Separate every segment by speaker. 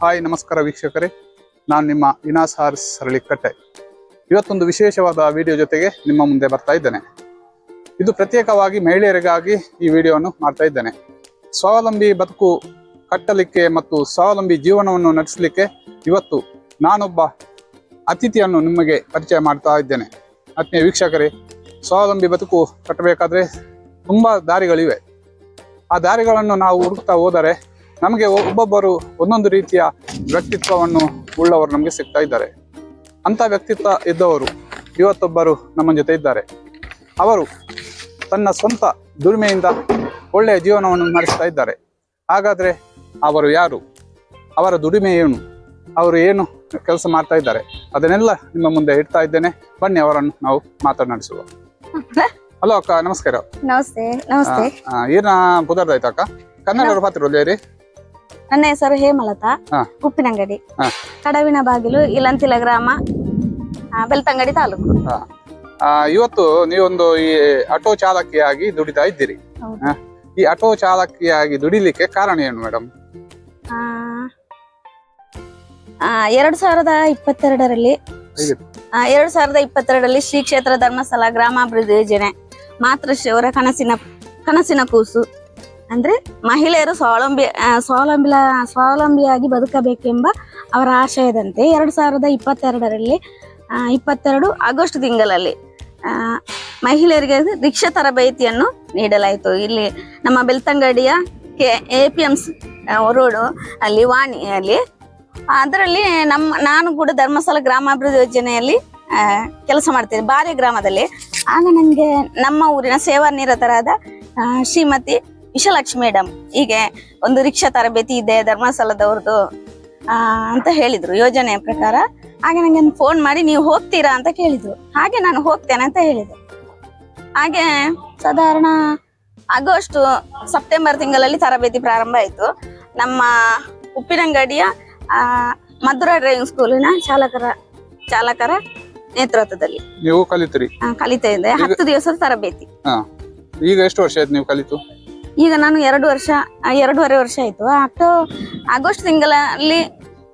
Speaker 1: Hi, ನಮಸ್ಕಾರ ವೀಕ್ಷಕರೇ. ನಾನು ನಿಮ್ಮ ವಿನಾಸ್ ಸರಳಿ ಸರಳಿಕಟ್ಟೆ. ಇವತ್ತೊಂದು ವಿಶೇಷವಾದ ವಿಡಿಯೋ ಜೊತೆಗೆ ನಿಮ್ಮ ಮುಂದೆ ಬರ್ತಾ ಇದ್ದೇನೆ. ಇದು ಪ್ರತ್ಯೇಕವಾಗಿ ಮಹಿಳೆಯರಿಗಾಗಿ ಈ ವಿಡಿಯೋವನ್ನು ಮಾಡ್ತಾ ಇದ್ದೇನೆ. ಸ್ವಾವಲಂಬಿ ಬದುಕು ಕಟ್ಟಲಿಕ್ಕೆ ಮತ್ತು ಸ್ವಾವಲಂಬಿ ಜೀವನವನ್ನು ನಡೆಸಲಿಕ್ಕೆ ಇವತ್ತು ನಾನೊಬ್ಬ ಅತಿಥಿಯನ್ನು ನಿಮಗೆ ಪರಿಚಯ ಮಾಡ್ತಾ ಇದ್ದೇನೆ. ಆತ್ಮೀಯ ವೀಕ್ಷಕರೇ, ಸ್ವಾವಲಂಬಿ ಬದುಕು ಕಟ್ಟಬೇಕಾದ್ರೆ ತುಂಬ ದಾರಿಗಳಿವೆ. ಆ ದಾರಿಗಳನ್ನು ನಾವು ಹುಡುಕ್ತಾ ಹೋದರೆ ನಮಗೆ ಒಬ್ಬೊಬ್ಬರು ಒಂದೊಂದು ರೀತಿಯ ವ್ಯಕ್ತಿತ್ವವನ್ನು ಉಳ್ಳವರು ನಮಗೆ ಸಿಗ್ತಾ ಇದ್ದಾರೆ. ಅಂತ ವ್ಯಕ್ತಿತ್ವ ಇದ್ದವರು ಇವತ್ತೊಬ್ಬರು ನಮ್ಮ ಜೊತೆ ಇದ್ದಾರೆ. ಅವರು ತನ್ನ ಸ್ವಂತ ದುಡಿಮೆಯಿಂದ ಒಳ್ಳೆಯ ಜೀವನವನ್ನು ನಡೆಸ್ತಾ ಇದ್ದಾರೆ. ಹಾಗಾದ್ರೆ ಅವರು ಯಾರು? ಅವರ ದುಡಿಮೆ ಏನು? ಅವರು ಏನು ಕೆಲಸ ಮಾಡ್ತಾ ಇದ್ದಾರೆ? ಅದನ್ನೆಲ್ಲ ನಿಮ್ಮ ಮುಂದೆ ಇಡ್ತಾ ಇದ್ದೇನೆ. ಬನ್ನಿ ಅವರನ್ನು ನಾವು ಮಾತನಾಡಿಸುವ. ಹಲೋ ಅಕ್ಕ ನಮಸ್ಕಾರ.
Speaker 2: ನಮಸ್ತೆ ನಮಸ್ತೆ.
Speaker 1: ಏನ ಪುದರ್ದಾಯ್ತು ಅಕ್ಕ? ಕನ್ನಡ ಪಾತ್ರ
Speaker 2: ನನ್ನ ಹೆಸರು ಹೇಮಲತಾ. ಉಪ್ಪಿನಂಗಡಿ. ಕಡವಿನ ಬಾಗಿಲು ಇಲಂತಿಲ ಗ್ರಾಮ ಬೆಳ್ತಂಗಡಿ ತಾಲೂಕು.
Speaker 1: ಆ, ಇವತ್ತು ನೀವೊಂದು ಈ ಆಟೋ ಚಾಲಕಿಯಾಗಿ ದುಡಿತಾ ಇದ್ದೀರಿ. ಈ ಆಟೋ ಚಾಲಕಿಯಾಗಿ ದುಡಿಲಿಕ್ಕೆ ಕಾರಣ ಏನು ಮೇಡಮ್
Speaker 2: ಎರಡ್ ಸಾವಿರದ ಇಪ್ಪತ್ತೆರಡರಲ್ಲಿ ಎರಡ್ ಸಾವಿರದ ಇಪ್ಪತ್ತೆರಡರಲ್ಲಿ ಶ್ರೀ ಕ್ಷೇತ್ರ ಧರ್ಮಸ್ಥಳ ಗ್ರಾಮಾಭಿವೃದ್ಧಿ ಯೋಜನೆ ಮಾತೃಶ್ರೀ ಅವರ ಕನಸಿನ ಕನಸಿನ ಕೂಸು. ಅಂದ್ರೆ ಮಹಿಳೆಯರು ಸ್ವಾವಲಂಬಿ ಸ್ವಾವಲಂಬಿ ಸ್ವಾವಲಂಬಿಯಾಗಿ ಬದುಕಬೇಕೆಂಬ ಅವರ ಆಶಯದಂತೆ ಎರಡು ಸಾವಿರದ ಇಪ್ಪತ್ತೆರಡರಲ್ಲಿ ಇಪ್ಪತ್ತೆರಡು ಆಗಸ್ಟ್ ತಿಂಗಳಲ್ಲಿ ಮಹಿಳೆಯರಿಗೆ ರಿಕ್ಷಾ ತರಬೇತಿಯನ್ನು ನೀಡಲಾಯಿತು. ಇಲ್ಲಿ ನಮ್ಮ ಬೆಳ್ತಂಗಡಿಯ K, A P M road, ಅಲ್ಲಿ ವಾಣಿಯಲ್ಲಿ ಅದರಲ್ಲಿ ನಮ್ಮ, ನಾನು ಕೂಡ ಧರ್ಮಸ್ಥಳ ಗ್ರಾಮಾಭಿವೃದ್ಧಿ ಯೋಜನೆಯಲ್ಲಿ ಕೆಲಸ ಮಾಡ್ತೀನಿ, ಬಾರಿ ಗ್ರಾಮದಲ್ಲಿ. ಆಗ ನನಗೆ ನಮ್ಮ ಊರಿನ ಸೇವಾ ನಿರತರಾದ ಶ್ರೀಮತಿ ವಿಶಾಲಕ್ಷ್ಮಿ ಮೇಡಮ್ ಹೀಗೆ ಒಂದು ರಿಕ್ಷಾ ತರಬೇತಿ ಇದೆ ಧರ್ಮಸ್ಥಳದವ್ರದ್ದು ಅಂತ ಹೇಳಿದ್ರು ಯೋಜನೆಯ ಪ್ರಕಾರ. ಹಾಗೆ ನನಗೆ ಒಂದು ಫೋನ್ ಮಾಡಿ ನೀವು ಹೋಗ್ತೀರಾ? ಅಂತ ಕೇಳಿದ್ರು. ಹಾಗೆ ನಾನು ಹೋಗ್ತೇನೆ ಅಂತ ಹೇಳಿದೆ ಹಾಗೆ ಸಾಧಾರಣ ಆಗಸ್ಟ್ ಸೆಪ್ಟೆಂಬರ್ ತಿಂಗಳಲ್ಲಿ ತರಬೇತಿ ಪ್ರಾರಂಭ ಆಯಿತು. ನಮ್ಮ ಉಪ್ಪಿನಂಗಡಿಯ ಮಧುರಾ ಡ್ರೈವಿಂಗ್ ಸ್ಕೂಲಿನ ಚಾಲಕರ ಚಾಲಕರ ನೇತೃತ್ವದಲ್ಲಿ.
Speaker 1: ನೀವು ಕಲಿತೀರಿ?
Speaker 2: ಕಲಿತ ಕಲಿತಾ ಇದ್ದೆ. ಹತ್ತು ದಿವಸದ ತರಬೇತಿ.
Speaker 1: ಈಗ ಎಷ್ಟು ವರ್ಷ ಆಯ್ತು ನೀವು ಕಲಿತು?
Speaker 2: ಈಗ ನಾನು ಎರಡು ವರ್ಷ ಎರಡೂವರೆ ವರ್ಷ ಆಯ್ತು. ಅಕ್ಟೋ ಆಗಸ್ಟ್ ತಿಂಗಳಲ್ಲಿ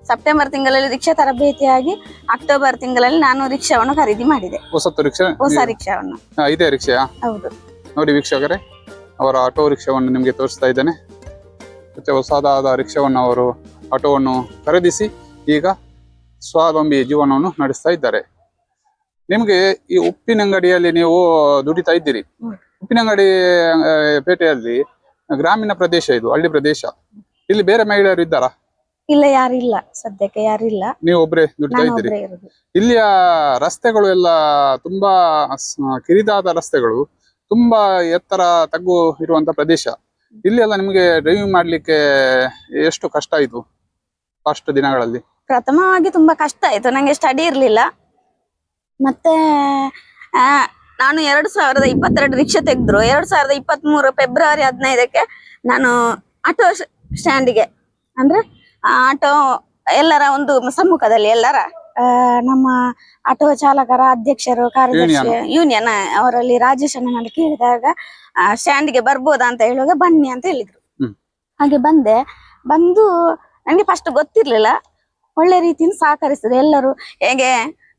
Speaker 2: ಸೆಪ್ಟೆಂಬರ್ ತಿಂಗಳಲ್ಲಿ ರಿಕ್ಷಾ ತರಬೇತಿಯಾಗಿ ಅಕ್ಟೋಬರ್ ತಿಂಗಳಲ್ಲಿ ನಾನು ರಿಕ್ಷಾವನ್ನು ಖರೀದಿ ಮಾಡಿದೆ.
Speaker 1: ಹೊಸತು ರಿಕ್ಷಾ
Speaker 2: ಹೊಸ ರಿಕ್ಷಾವನ್ನು
Speaker 1: ಇದೆ ರಿಕ್ಷಾ
Speaker 2: ಹೌದು.
Speaker 1: ನೋಡಿ ವೀಕ್ಷಕರೇ ಅವರ ಆಟೋ ರಿಕ್ಷಾವನ್ನು ನಿಮಗೆ ತೋರಿಸ್ತಾ ಇದ್ದೇನೆ. ಮತ್ತೆ ಹೊಸದಾದ ರಿಕ್ಷಾವನ್ನು ಅವರು ಆಟೋವನ್ನು ಖರೀದಿಸಿ ಈಗ ಸ್ವಾವಲಂಬಿ ಜೀವನವನ್ನು ನಡೆಸ್ತಾ ಇದ್ದಾರೆ. ನಿಮಗೆ ಈ ಉಪ್ಪಿನಂಗಡಿಯಲ್ಲಿ ನೀವು ದುಡಿತಾ ಇದ್ದೀರಿ. ಉಪ್ಪಿನಂಗಡಿ ಪೇಟೆಯಲ್ಲಿ ಗ್ರಾಮೀಣ ಪ್ರದೇಶ ಇದು ಹಳ್ಳಿ ಪ್ರದೇಶ. ಇಲ್ಲಿ ಬೇರೆ ಮಹಿಳೆಯರು ಇದ್ದಾರಾ?
Speaker 2: ಇಲ್ಲ ಯಾರಿಲ್ಲ ಸದ್ಯಕ್ಕೆ ಯಾರಿಲ್ಲ
Speaker 1: ನೀವು ಒಬ್ರೇ ದುಡ್ತಾ
Speaker 2: ನಾನು
Speaker 1: ಇದ್ದೀರಿ
Speaker 2: ಒಬ್ಬರೇ ಇರುದು.
Speaker 1: ಇಲ್ಲಿಯ ರಸ್ತೆಗಳು ಎಲ್ಲ ತುಂಬಾ ಸ- ಕಿರಿದಾದ ರಸ್ತೆಗಳು ತುಂಬಾ ಎತ್ತರ ತಗ್ಗು ಇರುವಂತ ಪ್ರದೇಶ. ಇಲ್ಲಿ ಎಲ್ಲ ನಿಮಗೆ ಡ್ರೈವಿಂಗ್ ಮಾಡ್ಲಿಕ್ಕೆ ಎಷ್ಟು ಕಷ್ಟ ಆಯ್ತು ಫಸ್ಟ್ ದಿನಗಳಲ್ಲಿ?
Speaker 2: ಪ್ರಥಮವಾಗಿ ತುಂಬಾ ಕಷ್ಟ ಆಯ್ತು. ನಂಗೆ ಸ್ಟಡಿ ಇರ್ಲಿಲ್ಲ. ಮತ್ತೆ ಆ, ನಾನು ಎರಡು ಸಾವಿರದ ಇಪ್ಪತ್ತೆರಡು ರಿಕ್ಷಾ ತೆಗೆದ್ರು. ಎರಡ್ ಸಾವಿರದ ಇಪ್ಪತ್ತ್ ಮೂರು ಫೆಬ್ರವರಿ ಹದಿನೈದಕ್ಕೆ ನಾನು ಆಟೋ ಸ್ಟ್ಯಾಂಡಿಗೆ. ಅಂದ್ರೆ ಆಟೋ ಎಲ್ಲರ ಒಂದು ಸಮ್ಮುಖದಲ್ಲಿ ಎಲ್ಲರ ನಮ್ಮ ಆಟೋ ಚಾಲಕರ ಅಧ್ಯಕ್ಷರು ಕಾರ್ಯದರ್ಶಿ ಯೂನಿಯನ್ ಅವರಲ್ಲಿ ರಾಜೇಶ್ ಅಣ್ಣನಲ್ಲಿ ಕೇಳಿದಾಗ ಸ್ಟ್ಯಾಂಡ್ಗೆ ಬರ್ಬೋದಾ ಅಂತ ಹೇಳುವಾಗ ಬನ್ನಿ ಅಂತ ಹೇಳಿದ್ರು. ಹಾಗೆ ಬಂದೆ. ಬಂದು ನನಗೆ ಫಸ್ಟ್ ಗೊತ್ತಿರ್ಲಿಲ್ಲ. ಒಳ್ಳೆ ರೀತಿಯಿಂದ ಸಹಕರಿಸ್ತದೆ ಎಲ್ಲರೂ ಹೇಗೆ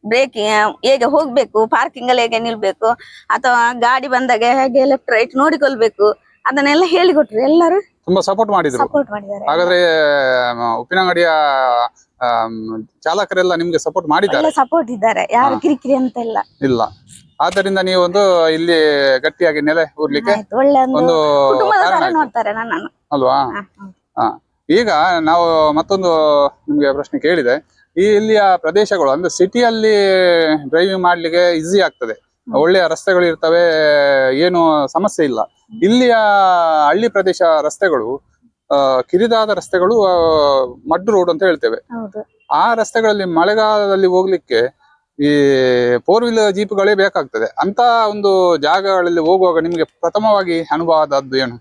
Speaker 2: ಬ್ರೇಕ್ ಹೇಗೆ ಹೋಗ್ಬೇಕು ಪಾರ್ಕಿಂಗ್ ಅಲ್ಲಿ ಹೇಗೆ ನಿಲ್ಬೇಕು ಅಥವಾ ಗಾಡಿ ಬಂದಾಗ ಹೇಗೆ ಲೆಫ್ಟ್ ರೈಟ್ ನೋಡಿಕೊಳ್ಬೇಕು ಅದನ್ನೆಲ್ಲ ಹೇಳಿಕೊಟ್ರು ಎಲ್ಲರೂ.
Speaker 1: ತುಂಬಾ ಸಪೋರ್ಟ್ ಮಾಡಿದ್ರು.
Speaker 2: ಸಪೋರ್ಟ್ ಮಾಡಿದ್ದಾರೆ.
Speaker 1: ಹಾಗಾದ್ರೆ ಉಪ್ಪಿನಂಗಡಿಯ ಚಾಲಕರೆಲ್ಲ ನಿಮ್ಗೆ ಸಪೋರ್ಟ್ ಮಾಡಿದ್ದಾರೆ?
Speaker 2: ಸಪೋರ್ಟ್ ಇದ್ದಾರೆ. ಯಾರು. ಕಿರಿಕಿರಿ ಅಂತ ಇಲ್ಲ.
Speaker 1: ಇಲ್ಲ ಆದ್ದರಿಂದ ಒಂದು ಇಲ್ಲಿ ಗಟ್ಟಿಯಾಗಿ ನೆಲೆ ಊರ್ಲಿಕ್ಕೆ
Speaker 2: ಒಂದು ನೋಡ್ತಾರೆ ನನ್ನನ್ನು.
Speaker 1: ಅಲ್ವಾ. ಈಗ ನಾವು ಮತ್ತೊಂದು ನಿಮ್ಗೆ ಪ್ರಶ್ನೆ ಕೇಳಿದೆ. ಈ ಇಲ್ಲಿಯ ಪ್ರದೇಶಗಳು ಅಂದ್ರೆ ಸಿಟಿಯಲ್ಲಿ ಡ್ರೈವಿಂಗ್ ಮಾಡ್ಲಿಕ್ಕೆ ಈಸಿ ಆಗ್ತದೆ. ಒಳ್ಳೆಯ ರಸ್ತೆಗಳು ಇರ್ತವೆ ಏನು ಸಮಸ್ಯೆ ಇಲ್ಲ. ಇಲ್ಲಿಯ ಹಳ್ಳಿ ಪ್ರದೇಶ ರಸ್ತೆಗಳು ಕಿರಿದಾದ ರಸ್ತೆಗಳು ಮಡ್ ರೋಡ್ ಅಂತ ಹೇಳ್ತೇವೆ. ಆ ರಸ್ತೆಗಳಲ್ಲಿ ಮಳೆಗಾಲದಲ್ಲಿ ಹೋಗ್ಲಿಕ್ಕೆ ಈ ಫೋರ್ ವೀಲರ್ ಜೀಪ್ಗಳೇ ಬೇಕಾಗ್ತದೆ. ಅಂತ ಒಂದು ಜಾಗಗಳಲ್ಲಿ ಹೋಗುವಾಗ ನಿಮಗೆ ಪ್ರಥಮವಾಗಿ ಅನುಭವ ಆದದ್ದು ಏನು?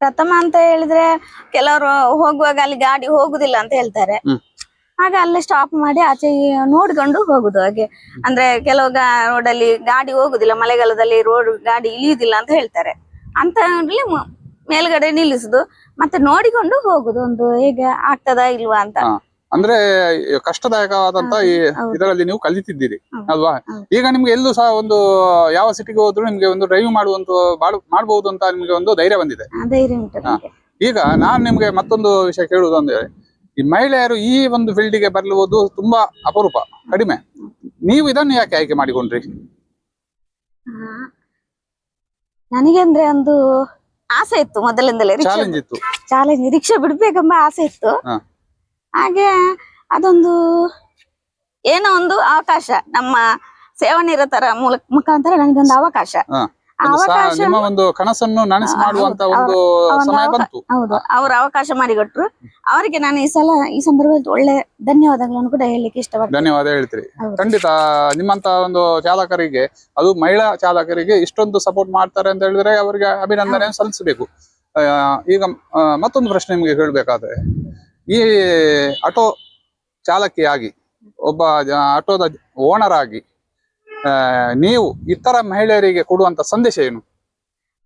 Speaker 2: ಪ್ರಥಮ ಅಂತ ಹೇಳಿದ್ರೆ ಕೆಲವರು ಹೋಗುವಾಗ ಅಲ್ಲಿ ಗಾಡಿ ಹೋಗುದಿಲ್ಲ ಅಂತ ಹೇಳ್ತಾರೆ. ಆಗ ಅಲ್ಲೇ ಸ್ಟಾಪ್ ಮಾಡಿ ಆಚೆ ನೋಡ್ಕೊಂಡು ಹೋಗುದು ಹಾಗೆ. ಅಂದ್ರೆ ಕೆಲವು ರೋಡ್ ಅಲ್ಲಿ ಗಾಡಿ ಹೋಗುದಿಲ್ಲ ಮಳೆಗಾಲದಲ್ಲಿ ರೋಡ್ ಗಾಡಿ ಇಳಿಯುದಿಲ್ಲ ಅಂತ ಹೇಳ್ತಾರೆ. ಅಂತ ಮೇಲ್ಗಡೆ ನಿಲ್ಲಿಸುದು ಮತ್ತೆ ನೋಡಿಕೊಂಡು ಹೋಗುದು ಒಂದು ಹೇಗೆ ಆಗ್ತದಾ ಇಲ್ವಾ ಅಂತ.
Speaker 1: ಅಂದ್ರೆ ಕಷ್ಟದಾಯಕವಾದಂತ ಈ ಇದರಲ್ಲಿ ನೀವು ಕಲಿತಿದ್ದೀರಿ ಅಲ್ವಾ? ಈಗ ನಿಮ್ಗೆ ಎಲ್ಲೂ ಸಹ ಒಂದು ಯಾವ ಸಿಟಿಗೆ ಹೋದ್ರು ನಿಮ್ಗೆ ಒಂದು ಡ್ರೈವ್ ಮಾಡುವಂತ ಮಾಡಬಹುದು ಮಾಡ್ಬಹುದು ಅಂತ ನಿಮ್ಗೆ ಒಂದು ಧೈರ್ಯ ಬಂದಿದೆ.
Speaker 2: ಧೈರ್ಯ ಉಂಟು
Speaker 1: ಈಗ ನಾನ್ ನಿಮ್ಗೆ ಮತ್ತೊಂದು ವಿಷಯ ಕೇಳುವುದು ಅಂದ್ರೆ ಈ ಮಹಿಳೆಯರು ಈ ಒಂದು ಫೀಲ್ಡ್ಗೆ ಬರಲುವುದು ತುಂಬಾ ಅಪರೂಪ ಕಡಿಮೆ. ನೀವು ಇದನ್ನು ಯಾಕೆ ಆಯ್ಕೆ ಮಾಡಿಕೊಂಡ್ರಿ?
Speaker 2: ನನಗೆ ಅಂದ್ರೆ ಒಂದು ಆಸೆ ಇತ್ತು ಮೊದಲಿಂದಲೇ
Speaker 1: ಚಾಲೆಂಜ್ ಇತ್ತು.
Speaker 2: ಚಾಲೆಂಜ್ ರಿಕ್ಷಾ ಬಿಡ್ಬೇಕೆಂಬ ಆಸೆ ಇತ್ತು. ಹಾಗೆ ಅದೊಂದು ಏನೋ ಒಂದು ಅವಕಾಶ ನಮ್ಮ ಸೇವನಿರತರ ಮೂಲಕ ಮುಖಾಂತರ ನನಗೊಂದು ಅವಕಾಶ.
Speaker 1: ಒಂದು ಸಾ-
Speaker 2: ಅವಕಾಶ
Speaker 1: ನಿಮ್ಮ ಒಂದು ಕನಸನ್ನು ನನಸು ಮಾಡುವಂತ ಒಂದು ಸಮಯ ಬಂತು.
Speaker 2: ಹೌದು ಅವರು ಅವಕಾಶ ಮಾಡಿಕೊಟ್ರು. ಅವರಿಗೆ ನಾನು ಈ ಸಲ ಈ ಸಂದರ್ಭದಲ್ಲಿ ಒಳ್ಳೆ ಧನ್ಯವಾದಗಳನ್ನು ಕೂಡ ಹೇಳಲಿಕ್ಕೆ ಇಷ್ಟಪಡ್ತೇನೆ.
Speaker 1: ಧನ್ಯವಾದ ಹೇಳ್ತೀರಿ.
Speaker 2: ಹೌದು.
Speaker 1: ಖಂಡಿತ ನಿಮ್ಮಂತ ಒಂದು ಚಾಲಕರಿಗೆ ಅದು ಮಹಿಳಾ ಚಾಲಕರಿಗೆ ಇಷ್ಟೊಂದು ಸಪೋರ್ಟ್ ಮಾಡ್ತಾರೆ ಅಂತ ಹೇಳಿದ್ರೆ ಅವರಿಗೆ ಅಭಿನಂದನೆ ಸಲ್ಲಿಸಬೇಕು. ಈಗ ಆ, ಮತ್ತೊಂದು ಪ್ರಶ್ನೆ ನಿಮಗೆ ಹೇಳಬೇಕಾದ್ರೆ ಈ ಆಟೋ ಚಾಲಕಿಯಾಗಿ ಒಬ್ಬ ಜ- ಆಟೋದ ಓನರ್ ಆಗಿ ನೀವು ಇತರ ಮಹಿಳೆಯರಿಗೆ ಕೊಡುವಂತ ಸಂದೇಶ ಏನು?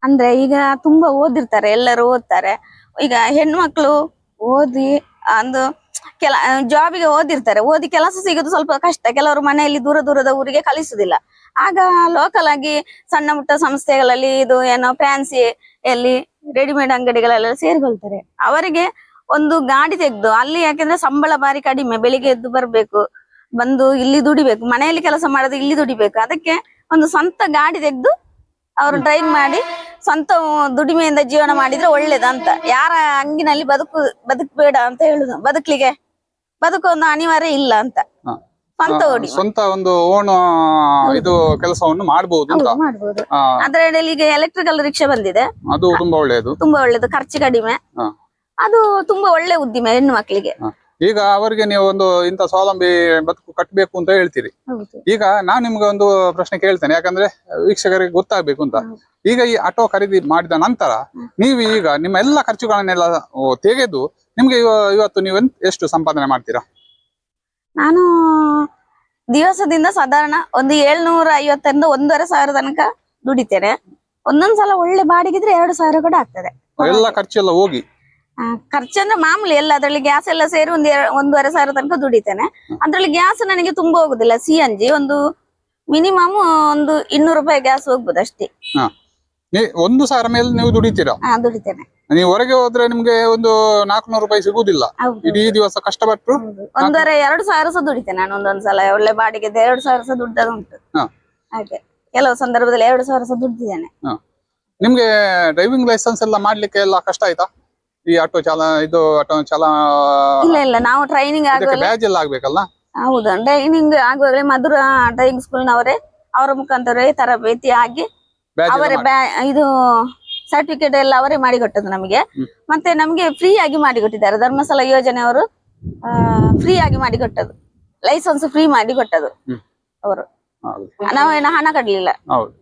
Speaker 2: ಅಂದ್ರೆ ಈಗ ತುಂಬಾ ಓದಿರ್ತಾರೆ, ಎಲ್ಲರೂ ಓದ್ತಾರೆ. ಈಗ ಹೆಣ್ಮಕ್ಳು ಓದಿ ಒಂದು ಕೆಲ ಜಾಬಿಗೆ ಓದಿರ್ತಾರೆ. ಓದಿ ಕೆಲಸ ಸಿಗೋದು ಸ್ವಲ್ಪ ಕಷ್ಟ. ಕೆಲವರು ಮನೆಯಲ್ಲಿ ದೂರ ದೂರದ ಊರಿಗೆ ಕಲಿಸುದಿಲ್ಲ ಆಗ ಲೋಕಲ್ ಆಗಿ ಸಣ್ಣ ಪುಟ್ಟ ಸಂಸ್ಥೆಗಳಲ್ಲಿ ಇದು ಏನೋ ಫ್ಯಾನ್ಸಿ ಎಲ್ಲಿ ರೆಡಿಮೇಡ್ ಅಂಗಡಿಗಳೆಲ್ಲ ಸೇರಿಕೊಳ್ತಾರೆ. ಅವರಿಗೆ ಒಂದು ಗಾಡಿ ತೆಗೆದು, ಅಲ್ಲಿ ಯಾಕೆಂದ್ರೆ ಸಂಬಳ ಬಾರಿ ಕಡಿಮೆ, ಬೆಳಿಗ್ಗೆ ಎದ್ದು ಬರ್ಬೇಕು. ಬಂದು ಇಲ್ಲಿ ದುಡಿಬೇಕು ಮನೆಯಲ್ಲಿ ಕೆಲಸ ಮಾಡೋದು ಇಲ್ಲಿ ದುಡಿಬೇಕು. ಅದಕ್ಕೆ ಒಂದು ಸ್ವಂತ ಗಾಡಿ ತೆಗೆದು ಅವರು ಡ್ರೈವ್ ಮಾಡಿ ಸ್ವಂತ ದುಡಿಮೆಯಿಂದ ಜೀವನ ಮಾಡಿದ್ರೆ ಒಳ್ಳೇದಂತ ಯಾರ ಅಂಗಿನಲ್ಲಿ ಬದುಕು ಬದುಕಬೇಡ ಅಂತ ಹೇಳುದು. ಬದುಕ್ಲಿಗೆ ಬದುಕು ಒಂದು ಅನಿವಾರ್ಯ ಇಲ್ಲ ಅಂತ. ಸ್ವಂತ ಓಡಿ
Speaker 1: ಸ್ವಂತ ಒಂದು ಓನ್ ಇದು ಕೆಲಸವನ್ನು ಮಾಡಬಹುದು ಅಂತ.
Speaker 2: ಹೌದು ಅದ್ರಲ್ಲಿ ಈಗ ಎಲೆಕ್ಟ್ರಿಕಲ್ ರಿಕ್ಷಾ ಬಂದಿದೆ.
Speaker 1: ಅದು ತುಂಬಾ ಒಳ್ಳೇದು.
Speaker 2: ತುಂಬಾ ಒಳ್ಳೇದು ಖರ್ಚು ಕಡಿಮೆ. ಅದು ತುಂಬಾ ಒಳ್ಳೆ ಉದ್ದಿಮೆ ಹೆಣ್ಣು ಮಕ್ಕಳಿಗೆ.
Speaker 1: ಈಗ ಅವರಿಗೆ ನೀವು ಒಂದು ಇಂಥ ಸ್ವಾವಲಂಬಿ ಬದುಕು ಕಟ್ಟಬೇಕು ಅಂತ ಹೇಳ್ತೀರಿ.
Speaker 2: ಹೌದು.
Speaker 1: ಈಗ ನಾನು ನಿಮ್ಗೆ ಒಂದು ಪ್ರಶ್ನೆ ಕೇಳ್ತೇನೆ ಯಾಕಂದ್ರೆ ವೀಕ್ಷಕರಿಗೆ ಗೊತ್ತಾಗ್ಬೇಕು ಅಂತ. ಈಗ ಈ ಆಟೋ ಖರೀದಿ ಮಾಡಿದ ನಂತರ ನೀವು ಈಗ ನಿಮ್ಮ ಎಲ್ಲ ಖರ್ಚುಗಳನ್ನೆಲ್ಲ ಓ, ತೆಗೆದು ನಿಮ್ಗೆ ಇವ- ಇವತ್ತು ನೀವು ಎಂತ್- ಎಷ್ಟು ಸಂಪಾದನೆ ಮಾಡ್ತೀರಾ?
Speaker 2: ನಾನು ದಿವಸದಿಂದ ಸಾಧಾರಣ ಒಂದು ಏಳ್ನೂರ ಐವತ್ತರಿಂದ ಒಂದೂವರೆ ಸಾವಿರ ತನಕ ದುಡಿತೇನೆ. ಒಂದೊಂದ್ಸಲ ಒಳ್ಳೆ ಬಾಡಿಗಿದ್ರೆ ಎರಡು ಸಾವಿರ ಕೂಡ ಆಗ್ತದೆ.
Speaker 1: ಎಲ್ಲ ಖರ್ಚೆಲ್ಲ ಹೋಗಿ.
Speaker 2: ಖರ್ಚಂದ್ರೆ ಮಾಮೂಲಿ ಎಲ್ಲ ಅದ್ರಲ್ಲಿ ಗ್ಯಾಸ್ ಎಲ್ಲ ಸೇರಿ ಒಂದ್ ಒಂದೂವರೆ ಸಾವಿರ ತನಕ ದುಡಿತೇನೆ. ಅದ್ರಲ್ಲಿ ಗ್ಯಾಸ್ ನನಗೆ ತುಂಬಾ ಹೋಗುದಿಲ್ಲ. ಸಿ ಎನ್ ಜಿ ಒಂದು ಮಿನಿಮಮ್ ಒಂದು ಇನ್ನೂರು ರೂಪಾಯಿ ಗ್ಯಾಸ್ ಹೋಗ್ಬೋದು ಅಷ್ಟೇ.
Speaker 1: ಹಾ. ನೀ- ಒಂದು ಸಾವಿರ ಮೇಲೆ ನೀವು ದುಡಿತೀರಾ?
Speaker 2: ಹಾ ದುಡಿತೇನೆ.
Speaker 1: ನೀವು ಹೊರಗೆ ಹೋದ್ರೆ ನಿಮ್ಗೆ ಒಂದು ನಾಲ್ಕುನೂರು ರೂಪಾಯಿ ಸಿಗುದಿಲ್ಲ.
Speaker 2: ಹೌದು.
Speaker 1: ಇಡೀ ದಿವಸ ಕಷ್ಟಪಟ್ಟು?
Speaker 2: ಹೌದು. ಒಂದೂವರೆ ಎರಡು ಸಾವಿರ ಸಹ ದುಡಿತೇನೆ ನಾನು ಒಂದೊಂದ್ಸಲ ಒಳ್ಳೆ ಬಾಡಿಗೆ ಎರಡು ಸಾವಿರ ಸಹ ದುಡ್ಡದುಂಟು
Speaker 1: ಹಾ.
Speaker 2: ಹಾಗೆ. ಕೆಲವು ಸಂದರ್ಭದಲ್ಲಿ ಎರಡು ಸಾವಿರ ಸಹ ದುಡ್ಡಿದ್ದೇನೆ
Speaker 1: ನಿಮ್ಗೆ ಡ್ರೈವಿಂಗ್ ಲೈಸೆನ್ಸ್ ಎಲ್ಲ ಮಾಡ್ಲಿಕ್ಕೆ ಎಲ್ಲ ಕಷ್ಟ ಆಯ್ತಾ? ಈ ಆಟೋ ಚಾಲ ಇದು ಆಟೋ ಚಾಲ
Speaker 2: ಇಲ್ಲ ಇಲ್ಲ ನಾವು ಟ್ರೈನಿಂಗ್ ಆಗುವಾಗ
Speaker 1: ಬ್ಯಾಜ್ ಎಲ್ಲ ಆಗ್ಬೇಕಲ್ಲ?
Speaker 2: ಹೌದು ಟ್ರೈನಿಂಗ್ ಆಗುವಾಗಲೇ ಮಧುರ ಡ್ರೈವಿಂಗ್ ಸ್ಕೂಲ್ನವರೇ ಅವರ ಮುಖಾಂತರ ತರಬೇತಿ ಆಗಿ ಅವರೇ ಇದು ಸರ್ಟಿಫಿಕೇಟ್ ಎಲ್ಲ ಅವರೇ ಮಾಡಿಕೊಟ್ಟದ್ದು ನಮಗೆ.
Speaker 1: ಹ್ಮ್.
Speaker 2: ಮತ್ತೆ ನಮಗೆ ಫ್ರೀ ಆಗಿ ಮಾಡಿಕೊಟ್ಟಿದ್ದಾರೆ ಧರ್ಮಸ್ಥಳ ಯೋಜನೆಯವರು ಫ್ರೀ ಆಗಿ ಮಾಡಿಕೊಟ್ಟದ್ದು. ಲೈಸೆನ್ಸ್ ಫ್ರೀ ಮಾಡಿ ಕೊಟ್ಟದ್ದು ಅವರು. ನಾವೇನು ಹಣ ಕಟ್ಟಲಿಲ್ಲ
Speaker 1: ಅವರೇ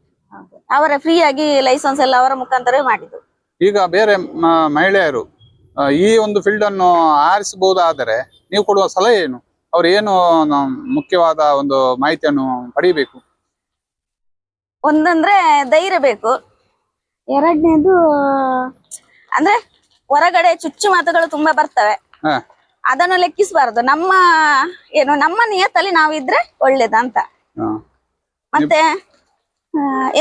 Speaker 2: ಅವರ ಫ್ರೀ ಆಗಿ ಲೈಸೆನ್ಸ್ ಎಲ್ಲ ಅವರ ಮುಖಾಂತರ ಮಾಡಿದ್ದು.
Speaker 1: ಈಗ ಬೇರೆ ಮಹಿಳೆಯರು ಈ ಒಂದು ಫೀಲ್ಡ್ ಅನ್ನು ಆರಿಸಬಹುದಾದರೆ ನೀವು ಕೊಡುವ ಸಲಹೆ ಏನು? ಅವ್ರು ಏನು ಮುಖ್ಯವಾದ ಒಂದು ಮಾಹಿತಿಯನ್ನು ಪಡಿಬೇಕು
Speaker 2: ಒಂದಂದ್ರೆ ಧೈರ್ಯ ಬೇಕು. ಎರಡನೇದು ಅಂದ್ರೆ ಹೊರಗಡೆ ಚುಚ್ಚು ಮಾತುಗಳು ತುಂಬಾ ಬರ್ತವೆ. ಅದನ್ನು ಲೆಕ್ಕಿಸಬಾರದು. ನಮ್ಮ ಏನು ನಮ್ಮ ನಿಯತ್ತಲ್ಲಿ ನಾವಿದ್ರೆ ಒಳ್ಳೇದಂತ. ಮತ್ತೆ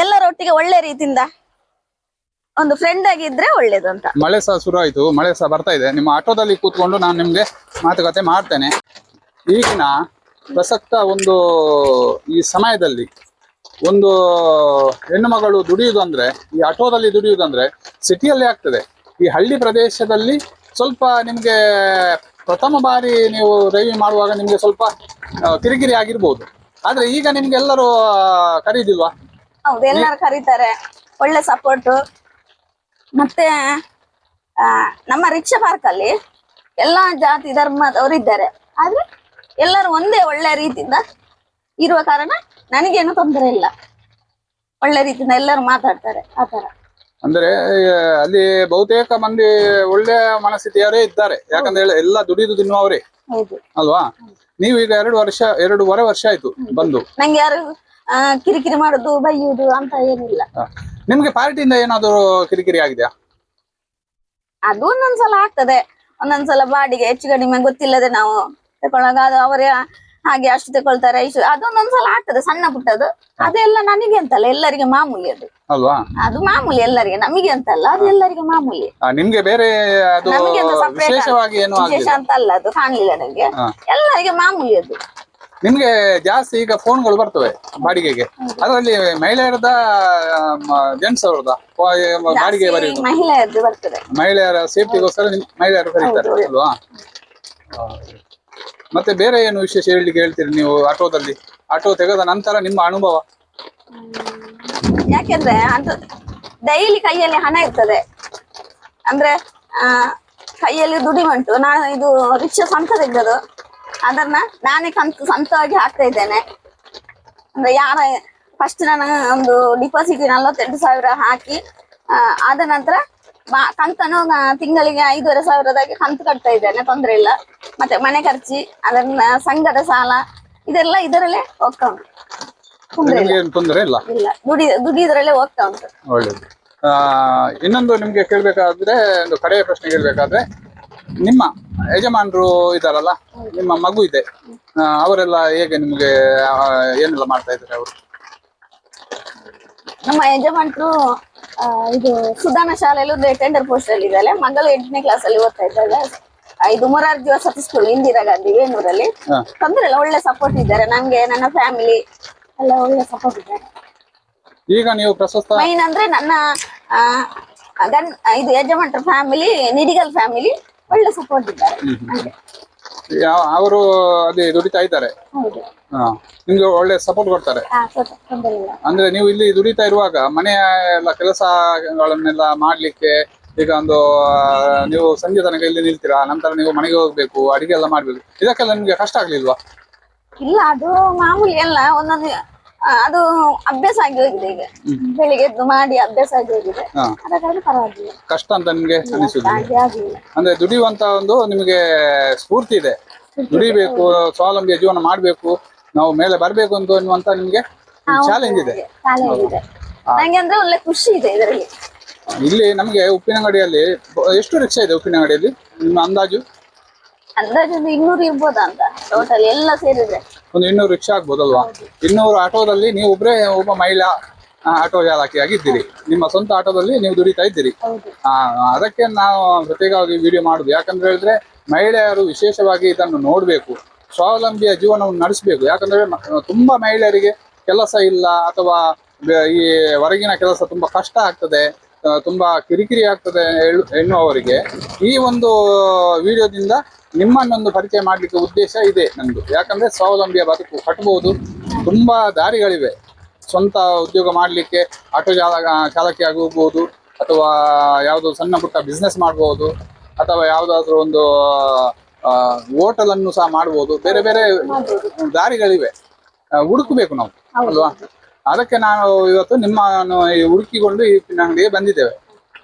Speaker 2: ಎಲ್ಲರೊಟ್ಟಿಗೆ ಒಳ್ಳೆ ರೀತಿಯಿಂದ ಒಂದು ಫ್ರೆಂಡ್ ಆಗಿದ್ರೆ ಒಳ್ಳೇದು ಅಂತ.
Speaker 1: ಮಳೆ ಸಹ ಶುರು ಆಯ್ತು ಮಳೆ ಸಹ ಬರ್ತಾ ಇದೆ. ನಿಮ್ಮ ಆಟೋದಲ್ಲಿ ಕೂತ್ಕೊಂಡು ನಾನು ನಿಮ್ಗೆ ಮಾತುಕತೆ ಮಾಡ್ತೇನೆ. ಈಗಿನ ಪ್ರಸಕ್ತ ಒಂದು ಈ ಸಮಯದಲ್ಲಿ ಒಂದು ಹೆಣ್ಣು ಮಗಳು ದುಡಿಯುವುದು ಅಂದ್ರೆ ಈ ಆಟೋದಲ್ಲಿ ದುಡಿಯುವುದಂದ್ರೆ ಸಿಟಿಯಲ್ಲಿ ಆಗ್ತದೆ. ಈ ಹಳ್ಳಿ ಪ್ರದೇಶದಲ್ಲಿ ಸ್ವಲ್ಪ ನಿಮ್ಗೆ ಪ್ರಥಮ ಬಾರಿ ನೀವು ಡ್ರೈವಿಂಗ್ ಮಾಡುವಾಗ ನಿಮ್ಗೆ ಸ್ವಲ್ಪ ಕಿರಿಕಿರಿ ಆಗಿರ್ಬೋದು. ಆದ್ರೆ ಈಗ ನಿಮ್ಗೆ ಎಲ್ಲರೂ ಕರೀದಿಲ್ವಾ
Speaker 2: ಹೌದು ಎಲ್ಲರೂ ಕರೀತಾರೆ. ಒಳ್ಳೆ ಸಪೋರ್ಟ್ ಮತ್ತೆ ನಮ್ಮ ರಿಕ್ಷಾ ಪಾರ್ಕ್ ಅಲ್ಲಿ ಎಲ್ಲಾ ಜಾತಿ ಧರ್ಮದವರು ಇದ್ದಾರೆ. ಆದ್ರೆ ಎಲ್ಲರೂ ಒಂದೇ ಒಳ್ಳೆ ರೀತಿಯಿಂದ ಇರುವ ಕಾರಣ ನನಗೇನು ತೊಂದರೆ ಇಲ್ಲ. ಒಳ್ಳೆ ರೀತಿಯಿಂದ ಎಲ್ಲರೂ ಮಾತಾಡ್ತಾರೆ ಆ ತರ
Speaker 1: ಅಂದ್ರೆ ಅಲ್ಲಿ ಬಹುತೇಕ ಮಂದಿ ಒಳ್ಳೆ ಮನಸ್ಥಿತಿಯವರೇ ಇದ್ದಾರೆ. ಯಾಕಂದ್ರೆ ಎಲ್ಲ- ದುಡಿದು ತಿನ್ನುವವರೇ.
Speaker 2: ಹೌದು.
Speaker 1: ಅಲ್ವಾ? ನೀವು ಈಗ ಎರಡು ವರ್ಷ ಎರಡೂವರೆ ವರ್ಷ ಆಯ್ತು ಬಂದು.
Speaker 2: ನಂಗೆ ಯಾರು ಕಿರಿಕಿರಿ ಮಾಡುದು ಬೈಯುದು ಅಂತ ಏನಿಲ್ಲ.
Speaker 1: ನಿಮ್ಗೆ ಪಾರ್ಟಿಯಿಂದ ಏನಾದ್ರು ಕಿರಿಕಿರಿ ಆಗಿದೆಯಾ?
Speaker 2: ಅದು ಒಂದೊಂದ್ಸಲ ಆಗ್ತದೆ. ಒಂದೊಂದ್ಸಲ ಬಾಡಿಗೆ ಹೆಚ್ಚು ಕಡಿಮೆ ಗೊತ್ತಿಲ್ಲದೆ ನಾವು ತಗೊಳ್ಳಾಗ ಅದು ಅವರೇ ಹಾಗೆ ಅಷ್ಟು ತಗೊಳ್ತಾರೆ ಇಷ್ಟು ಅದೊಂದೊಂದ್ಸಲ ಆಗ್ತದೆ ಸಣ್ಣ ಪುಟ್ಟದು ಅದೆಲ್ಲ ನನಗೆ ಅಂತಲ್ಲ ಎಲ್ಲರಿಗೆ ಮಾಮೂಲಿ ಅದು.
Speaker 1: ಅಲ್ವಾ?
Speaker 2: ಅದು ಮಾಮೂಲಿ ಎಲ್ಲರಿಗೆ ನಮಗೆ ಅಂತಲ್ಲ ಅದು ಎಲ್ಲರಿಗೆ ಮಾಮೂಲಿ.
Speaker 1: ಆ, ನಿಮ್ಗೆ ಬೇರೆ ಅದು
Speaker 2: ನಮಗೆ ಅಂತ separate
Speaker 1: ವಿಶೇಷವಾಗಿ ಏನು
Speaker 2: ವಿಶೇಷ
Speaker 1: ಆಗಿಲ್ಲ
Speaker 2: ಅಂತ ಅಲ್ಲ ಅದು ಕಾಣಲಿಲ್ಲ ನನಗೆ. ಎಲ್ಲರಿಗೆ ಮಾಮೂಲಿ ಅದು.
Speaker 1: ನಿಮ್ಗೆ ಜಾಸ್ತಿ ಈಗ ಫೋನ್ಗಳು ಬರ್ತವೆ ಬಾಡಿಗೆಗೆ. ಅದರಲ್ಲಿ ಮಹಿಳೆಯರದ ಜೆಂಟ್ಸ್ ಅವ್ರದ ಬಾಡಿಗೆ
Speaker 2: ಬರೆಯುವುದು.
Speaker 1: ಬರೆಯುದು
Speaker 2: ಮಹಿಳೆಯರದ್ದು ಬರ್ತದೆ.
Speaker 1: ಮಹಿಳೆಯರ ಸೇಫ್ಟಿಗೋಸ್ಕರ ನಿಮ್ ಮಹಿಳೆಯರು ಕರೀತಾರೆ ಅಲ್ವಾ? ಮತ್ತೆ ಬೇರೆ ಏನು ವಿಶೇಷ ಹೇಳಲಿಕ್ಕೆ ಹೇಳ್ತೀರಿ ನೀವು ಆಟೋದಲ್ಲಿ? ಆಟೋ ತೆಗೆದ ನಂತರ ನಿಮ್ಮ ಅನುಭವ?
Speaker 2: ಯಾಕೆಂದ್ರೆ ಅದು ಡೈಲಿ ಕೈಯಲ್ಲಿ ಹಣ ಇರ್ತದೆ. ಅಂದ್ರೆ ಕೈಯಲ್ಲಿ ದುಡಿಮೆ ಉಂಟು ನಾನು ಇದು ರಿಕ್ಷಾ ಸ್ವಂತ ತೆಗೆದದು ಅದನ್ನ ನಾನೇ ಕಂತು ಸ್ವಂತವಾಗಿ ಹಾಕ್ತಾ ಇದ್ದೇನೆ. ಅಂದ್ರೆ ಯಾರ ಫಸ್ಟ್ ನಾನು ಒಂದು ಡಿಪಾಸಿಟ್ ನಲವತ್ತೆಂಟು ಸಾವಿರ ಹಾಕಿ ಆ, ಆದ ನಂತರ ಕಂತನ್ನು ತಿಂಗಳಿಗೆ ಐದೂವರೆ ಸಾವಿರದಾಗಿ ಕಂತು ಕಟ್ತಾ ಇದ್ದೇನೆ ತೊಂದರೆ ಇಲ್ಲ. ಮತ್ತೆ ಮನೆ ಖರ್ಚಿ ಅದನ್ನ ಸಂಘದ ಸಾಲ ಇದೆಲ್ಲ ಇದರಲ್ಲೇ ಹೋಗ್ತಾ ಉಂಟು. ತೊಂದ್ರೆ ಇಲ್ಲ.
Speaker 1: ಇಲ್ಲ?
Speaker 2: ದುಡಿ ದುಡಿದ್ರಲ್ಲೇ ಹೋಗ್ತಾ ಉಂಟು.
Speaker 1: ಒಳ್ಳೇದು. ಇನ್ನೊಂದು ನಿಮ್ಗೆ ಕೇಳ್ಬೇಕಾದ್ರೆ ಒಂದು ಕಡೆಯ ಪ್ರಶ್ನೆ ಕೇಳ್ಬೇಕಾದ್ರೆ ನಿಮ್ಮ ಯಜಮಾನರು ಇದಾರಲ್ಲ ನಿಮ್ಮ ಮಗು ಇದೆ. ಆ, ಅವರೆಲ್ಲ ಹೇಗೆ ನಿಮ್ಗೆ ಆ, ಏನೆಲ್ಲ ಮಾಡ್ತಾ ಇದ್ದಾರೆ ಅವರು?
Speaker 2: ನಮ್ಮ ಯಜಮಾನ್ರು ಆ, ಇದು ಸುಧಾನ ಶಾಲೆಯಲ್ಲಿ ಟೆಂಡರ್ ಪೋಸ್ಟ್ ಅಲ್ಲಿ ಇದ್ದಾಳೆ ಮಗಳು ಎಂಟನೇ ಕ್ಲಾಸ್ ಅಲ್ಲಿ ಓದ್ತಾ ಇದ್ದಾಳೆ ಆ, ಇದು ಮೊರಾರ್ಜಿ ವಸತಿ ಸ್ಕೂಲ್ ಇಂದಿರಾ ಗಾಂಧಿ ವೇಣೂರಲ್ಲಿ
Speaker 1: ಹಾ.
Speaker 2: ತೊಂದ್ರೆ ಇಲ್ಲ ಒಳ್ಳೆ ಸಪೋರ್ಟ್ ಇದ್ದಾರೆ. ನಂಗೆ ನನ್ನ ಫ್ಯಾಮಿಲಿ ಎಲ್ಲ ಒಳ್ಳೆ ಸಪೋರ್ಟ್ ಇದ್ದಾರೆ.
Speaker 1: ಈಗ ನೀವು ಪ್ರಸಸ್ತ
Speaker 2: ಮೈನ್ ಅಂದ್ರೆ ನನ್ನ ಆ, ಗನ್ ಇದು ಯಜಮಾನ್ರ ಫ್ಯಾಮಿಲಿ ನಿಡಿಗಲ್ ಫ್ಯಾಮಿಲಿ ಒಳ್ಳೆ ಸಪೋರ್ಟ್ ಇದ್ದಾರೆ.
Speaker 1: ಯಾವ- ಅವರು ಅದೇ ದುಡಿತಾ ಇದ್ದಾರೆ.
Speaker 2: ಹೌದು.
Speaker 1: ಹಾ. ನಿಮ್ಗೆ ಒಳ್ಳೆ ಸಪೋರ್ಟ್ ಕೊಡ್ತಾರೆ.
Speaker 2: ಹಾ ಸ್ವಲ್ಪ ತೊಂದರೆ ಇಲ್ಲ.
Speaker 1: ಅಂದ್ರೆ ನೀವು ಇಲ್ಲಿ ದುಡಿತಾ ಇರುವಾಗ ಮನೆಯ ಎಲ್ಲ ಕೆಲಸಗಳನ್ನೆಲ್ಲ ಮಾಡ್ಲಿಕ್ಕೆ ಈಗ ಒಂದು ಆ, ನೀವು ಸಂಜೆ ತನಕ ಇಲ್ಲಿ ನಿಲ್ತೀರಾ? ನಂತರ ನೀವು ಮನೆಗೆ ಹೋಗ್ಬೇಕು ಅಡಿಗೆ ಎಲ್ಲ ಮಾಡ್ಬೇಕು. ಇದಕ್ಕೆಲ್ಲ ನಿಮ್ಗೆ ಕಷ್ಟ ಆಗ್ಲಿಲ್ವಾ?
Speaker 2: ಇಲ್ಲ ಅದು ಮಾಮೂಲಿ ಎಲ್ಲ ಒಂದೊಂದು ಅದು ಅಭ್ಯಾಸ ಆಗಿ ಹೋಗಿದೆ ಈಗ. ಬೆಳಿಗ್ಗೆ ಎದ್ದು ಮಾಡಿ ಅಭ್ಯಾಸ ಆಗಿ ಹೋಗಿದೆ.
Speaker 1: ಹಾ.
Speaker 2: ಆದ ಕಾರಣ ಪರವಾಗಿಲ್ಲ.
Speaker 1: ಕಷ್ಟ ಅಂತ ನಿಮ್ಗೆ ಅನಿಸುದು
Speaker 2: ಹಾಗೆ ಆಗಲಿಲ್ಲ.
Speaker 1: ಅಂದ್ರೆ ದುಡಿಯುವಂತ ಒಂದು ನಿಮಗೆ ಸ್ಫೂರ್ತಿ ಇದೆ. ದುಡಿಬೇಕು ಸ್ವಾವಲಂಬಿಯ ಜೀವನ ಮಾಡ್ಬೇಕು ನಾವು ಮೇಲೆ ಬರ್ಬೇಕು ಅಂತ ಅನ್ನುವಂತ ನಿಮ್ಗೆ ಚಾಲೆಂಜ್ ಇದೆ.
Speaker 2: ನಂಗೆ ಅಂದ್ರೆ ಒಳ್ಳೆ ಖುಷಿ ಇದೆ ಇದರಲ್ಲಿ.
Speaker 1: ಇಲ್ಲಿ ನಮಗೆ ಉಪ್ಪಿನಂಗಡಿಯಲ್ಲಿ ಎಷ್ಟು ರಿಕ್ಷಾ ಇದೆ ಉಪ್ಪಿನಂಗಡಿಯಲ್ಲಿ? ನಿಮ್ಮ ಅಂದಾಜು?
Speaker 2: ಅಂದಾಜು ಒಂದು ಇನ್ನೂರು ಇರ್ಬೋದಾ ಅಂತ. ಟೋಟಲ್ ಎಲ್ಲ ಸೇರಿದ್ರೆ.
Speaker 1: ಒಂದು ಇನ್ನೂರು ರಿಕ್ಷಾ ಆಗ್ಬೋದಲ್ವಾ? ಇನ್ನೂರು ಆಟೋದಲ್ಲಿ ನೀವು ಒಬ್ಬರೇ ಒಬ್ಬ ಮಹಿಳಾ ಆಟೋ ಚಾಲಕಿಯಾಗಿ ಇದ್ದೀರಿ ನಿಮ್ಮ ಸ್ವಂತ ಆಟೋದಲ್ಲಿ ನೀವು ದುಡಿತಾ ಇದ್ದೀರಿ. ಆ, ಅದಕ್ಕೆ ನಾವು ಪ್ರತ್ಯೇಕವಾಗಿ ವಿಡಿಯೋ ಮಾಡುದು. ಯಾಕಂದ್ರೆ ಹೇಳಿದ್ರೆ ಮಹಿಳೆಯರು ವಿಶೇಷವಾಗಿ ಇದನ್ನು ನೋಡಬೇಕು. ಸ್ವಾವಲಂಬಿಯ ಜೀವನವನ್ನು ನಡೆಸಬೇಕು. ಯಾಕಂದ್ರೆ ತುಂಬಾ ಮಹಿಳೆಯರಿಗೆ ಕೆಲಸ ಇಲ್ಲ ಅಥವಾ ಈ ಹೊರಗಿನ ಕೆಲಸ ತುಂಬಾ ಕಷ್ಟ ಆಗ್ತದೆ. ತುಂಬಾ ಕಿರಿಕಿರಿ ಆಗ್ತದೆ ಎನ್ನುವವರಿಗೆ ಈ ಒಂದು ವಿಡಿಯೋದಿಂದ ನಿಮ್ಮನ್ನೊಂದು ಪರಿಚಯ ಮಾಡ್ಲಿಕ್ಕೆ ಉದ್ದೇಶ ಇದೆ ನಂದು ಯಾಕಂದ್ರೆ ಸ್ವಾವಲಂಬಿಯ ಬದುಕು ಕಟ್ಬೋದು. ತುಂಬಾ ದಾರಿಗಳಿವೆ. ಸ್ವಂತ ಉದ್ಯೋಗ ಮಾಡಲಿಕ್ಕೆ, ಆಟೋ ಚಾಲಕ, ಚಾಲಕಿ ಹೋಗ್ಬೋದು ಅಥವಾ ಯಾವುದೋ ಸಣ್ಣ ಪುಟ್ಟ ಬಿಸ್ನೆಸ್ ಮಾಡ್ಬೋದು, ಅಥವಾ ಯಾವುದಾದ್ರೂ ಒಂದು ಹೋಟೆಲ್ ಅನ್ನು ಸಹ ಮಾಡ್ಬೋದು. ಬೇರೆ ಬೇರೆ ದಾರಿಗಳಿವೆ. ಹುಡುಕಬೇಕು ನಾವು, ಅಲ್ವಾ? ಅದಕ್ಕೆ ನಾನು ಇವತ್ತು ನಿಮ್ಮನ್ನು ಹುಡುಕಿಕೊಂಡು ಈ ಅಂಗಡಿಗೆ ಬಂದಿದ್ದೇವೆ.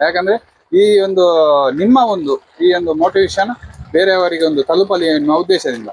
Speaker 1: ಯಾಕಂದ್ರೆ ಈ ಒಂದು ನಿಮ್ಮ ಒಂದು ಈ ಒಂದು ಮೋಟಿವೇಶನ್ ಬೇರೆಯವರಿಗೆ ಒಂದು ತಲುಪಲಿ ಎನ್ನುವ ಉದ್ದೇಶದಿಂದ.